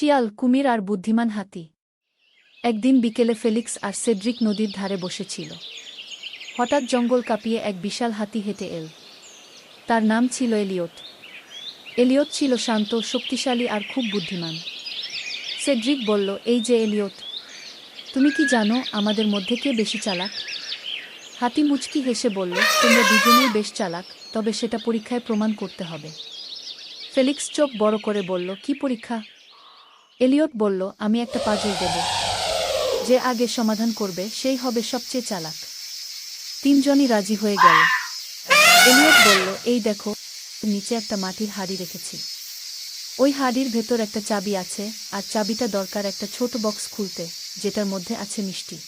শিয়াল, কুমির আর বুদ্ধিমান হাতি। একদিন বিকেলে ফেলিক্স আর সেড্রিক নদীর ধারে বসেছিল। হঠাৎ জঙ্গল কাঁপিয়ে এক বিশাল হাতি হেঁটে এল। তার নাম ছিল এলিয়ট। এলিয়ট ছিল শান্ত, শক্তিশালী আর খুব বুদ্ধিমান। সেড্রিক বলল, এই যে এলিয়ট, তুমি কি জানো আমাদের মধ্যে কে বেশি চালাক? হাতি মুচকি হেসে বলল, তোমরা দুজনেই বেশ চালাক, তবে সেটা পরীক্ষায় প্রমাণ করতে হবে। ফেলিক্স চোখ বড় করে বলল, কি পরীক্ষা? এলিয়ট বলল, আমি একটা পাজল দেব। যে আগে সমাধান করবে, সেই হবে সবচেয়ে চালাক। তিনজনই রাজি হয়ে গেল। এলিয়ট বলল, এই দেখো, নিচে একটা মাটির হাড়ি রেখেছি। ওই হাড়ির ভেতর একটা চাবি আছে, আর চাবিটা দরকার একটা ছোট বক্স খুলতে, যেটার মধ্যে আছে মিষ্টি।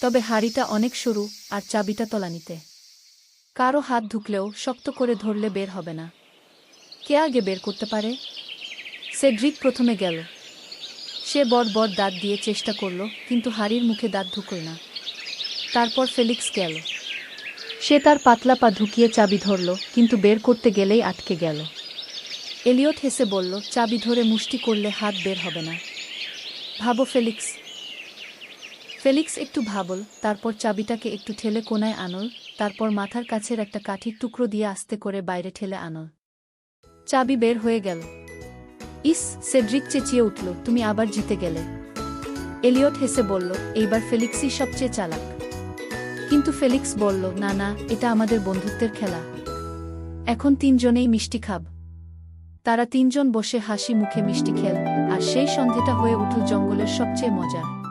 তবে হাড়িটা অনেক সরু, আর চাবিটা তলানিতে কারও হাত ঢুকলেও শক্ত করে ধরলে বের হবে না। কে আগে বের করতে পারে? সেড্রিক প্রথমে গেল। সে বড় দাঁত দিয়ে চেষ্টা করল, কিন্তু হাড়ির মুখে দাঁত ঢুকল না। তারপর ফেলিক্স গেল। সে তার পাতলা পা ঢুকিয়ে চাবি ধরল, কিন্তু বের করতে গেলেই আটকে গেল। এলিয়ট হেসে বলল, চাবি ধরে মুষ্টি করলে হাত বের হবে না। ভাবো ফেলিক্স। ফেলিক্স একটু ভাবল, তারপর চাবিটাকে একটু ঠেলে কোনায় আনল, তারপর মাথার কাছের একটা কাঠির টুকরো দিয়ে আস্তে করে বাইরে ঠেলে আনল। চাবি বের হয়ে গেল। ইস সেড্রিক চেঁচিয়ে উঠল, তুমি আবার জিতে গেলে। এলিয়ট হেসে বলল, এইবার ফেলিক্সই সবচেয়ে চালাক। কিন্তু ফেলিক্স বলল, না না, এটা আমাদের বন্ধুত্বের খেলা। এখন তিনজনেই মিষ্টি খাব। তারা তিনজন বসে হাসি মুখে মিষ্টি খেল, আর সেই সন্ধেটা হয়ে উঠল জঙ্গলের সবচেয়ে মজার।